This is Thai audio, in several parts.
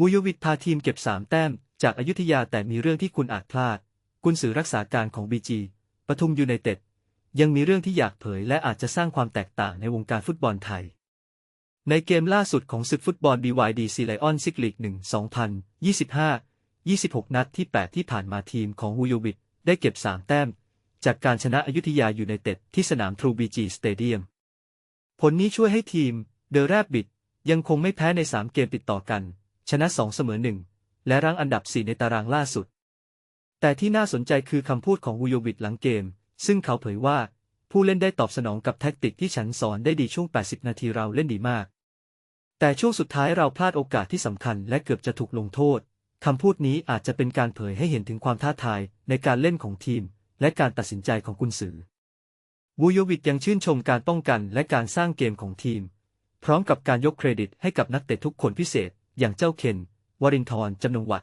วูยวิทพาทีมเก็บ 3 แต้ม จากอายุทยาแต่มีเรื่องที่คุณอาจพลาด กุนสือรักษาการของบีจีปทุมยูไนเต็ด ยังมีเรื่องที่อยากเผยและอาจจะสร้างความแตกต่างในวงการฟุตบอลไทย ในเกมล่าสุดของศึกฟุตบอล BYD c l i o n ซิกลีก1 2025 26 นัดที่ 8 ที่ผ่านมาทีมของวูโยวิทได้เก็บ 3 แต้ม จากการชนะอยุธยาอยูไนเต็ดที่สนามทรูบีจีสเตเดียม ผลนี้ช่วยให้ทีม เดอะแรบบิทยังคงไม่แพ้ใน 3 เกมติดต่อกัน ชนะ 2 เสมอ 1 และรั้งอันดับ 4 ในตารางล่าสุด แต่ที่น่าสนใจคือคำพูดของวูโยวิทหลังเกม ซึ่งเขาเผยว่า ผู้เล่นได้ตอบสนองกับแท็กติกที่ฉันสอนได้ดีช่วง 80 นาทีเราเล่นดีมาก แต่ช่วงสุดท้ายเราพลาดโอกาสที่สำคัญและเกือบจะถูกลงโทษคำพูดนี้อาจจะเป็นการเผยให้เห็นถึงความท้าทายในการเล่นของทีม และการตัดสินใจของกุนซือวูโยวิทยังชื่นชมการป้องกันและการสร้างเกมของทีม พร้อมกับการยกเครดิตให้กับนักเตะทุกคนพิเศษ อย่างเจ้าเคนวรินทร์จำนงวัด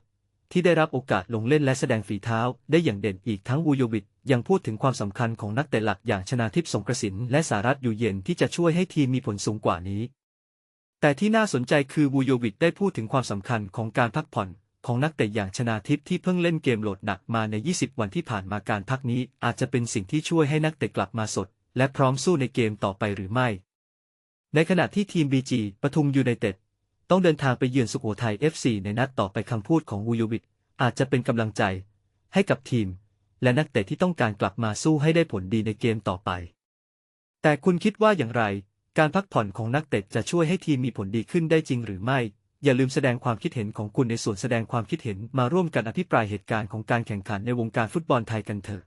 ที่ได้รับโอกาสลงเล่นและแสดงฝีเท้าได้อย่างเด่นอีกทั้งวูโยวิทยังพูดถึงความสำคัญของนักเตะหลักอย่างชนาทิพย์สงกระสินและสารัตอยู่เย็นที่จะช่วยให้ทีมมีผลสูงกว่านี้ แต่ที่น่าสนใจคือวูโยวิทได้พูดถึงความสำคัญของการพักผ่อนของนักเตะอย่างชนาทิพย์ที่เพิ่งเล่นเกมโหลดหนักมาใน 20 วันที่ผ่านมาการพักนี้อาจจะเป็นสิ่งที่ช่วยให้นักเตะกลับมาสด และพร้อมสู้ในเกมต่อไปหรือไม่ ในขณะที่ทีมบีจีปทุมยูไนเต็ด ต้องเดินทางไปเยือนสุโขทัย FC ในนัดต่อไปคำพูดของวูโยวิทอาจจะเป็นกำลังใจ ให้กับทีม และนักเตะที่ต้องการกลับมาสู้ให้ได้ผลดีในเกมต่อไป แต่คุณคิดว่าอย่างไร การพักผ่อนของนักเตะจะช่วยให้ทีมมีผลดีขึ้นได้จริงหรือไม่ อย่าลืมแสดงความคิดเห็นของคุณในส่วนแสดงความคิดเห็นมาร่วมกันอภิปรายเหตุการณ์ของการแข่งขันในวงการฟุตบอลไทยกันเถอะ